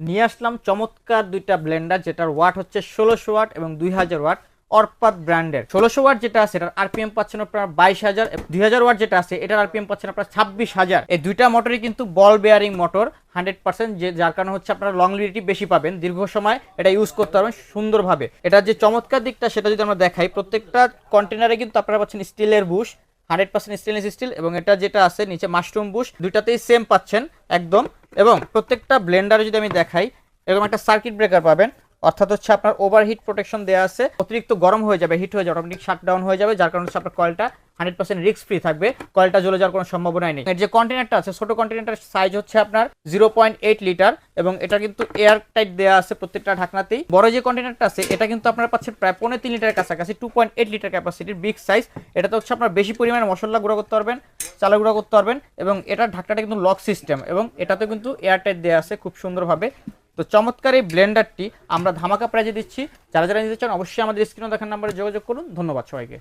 নিয়ে আসলাম চমৎকার দুইটা ব্লেন্ডার, যেটার ওয়াট হচ্ছে ষোলোশো ওয়াট এবং দুই হাজার ওয়াট অর্পাত ব্র্যান্ডের। ষোলোশো ওয়াট যেটা আছে, এটার আরপিএম পাচ্ছেন আপনার বাইশ হাজার দুই হাজার ওয়াট যেটা আছে, এটার আরপিএম পাচ্ছেন আপনার ছাব্বিশ হাজার। এই দুইটা মোটরই কিন্তু ball bearing motor hundred percent যে, যার কারণে হচ্ছে আপনারা লংলিডিটি বেশি পাবেন। দীর্ঘ সময় এটা ইউজ করতে পারবেন সুন্দরভাবে। এটার যে চমৎকার দিকটা, সেটা যদি আমরা দেখাই, প্রত্যেকটা কন্টেনারে কিন্তু আপনারা পাচ্ছেন স্টিলের bush hundred percent stainless steel এবং এটা যেটা আছে, নিচে মাশরুম বুশ দুইটাতেই সেম পাচ্ছেন, একদম এবং প্রত্যেকটা ব্লেন্ডারে যদি আমি দেখাই, এরকম একটা সার্কিট ব্রেকার পাবেন। অর্থাৎ হচ্ছে আপনার ওভারহিট প্রোটেকশন দেওয়া আছে। অতিরিক্ত গরম হয়ে যাবে হিট হয়ে যাবে অটোমেটিক শাট ডাউন হয়ে যাবে, যার কারণে হচ্ছে আপনার কয়েলটা হান্ড্রেড পার্সেন্ট রিস্ক ফ্রি থাকবে। কয়েলটা জ্বলে যাওয়ার কোনো সম্ভাবনাই নেই। এর যে কন্টেনারটা আছে, ছোট কন্টেনারটার সাইজ হচ্ছে আপনার জিরো পয়েন্ট এইট লিটার এবং এটা কিন্তু এয়ার টাইট দেওয়া আছে প্রত্যেকটা ঢাকনাতেই। বড় যে কন্টেনারটা আছে, এটা কিন্তু আপনার পাচ্ছে প্রায় পনেরো তিন লিটারের কাছাকাছি টু পয়েন্ট এইট লিটার ক্যাপাসিটির বিগ সাইজ এটা তো হচ্ছে আপনার বেশি পরিমাণে মশলা গুঁড়ো করতে পারবেন। চালা গুঁড়ো করতে পারবেন এবং এটার ঢাকনাটা কিন্তু লক সিস্টেম এবং এটাতে কিন্তু এয়ার টাইট দেওয়া আছে খুব সুন্দরভাবে। তো চমৎকার এই ব্লেন্ডারটি আমরা ধামাকা প্রাইজে দিচ্ছি। যারা যারা নিতে চান অবশ্যই আমাদের স্ক্রিনে দেখার নাম্বারে যোগাযোগ করুন। ধন্যবাদ সবাইকে।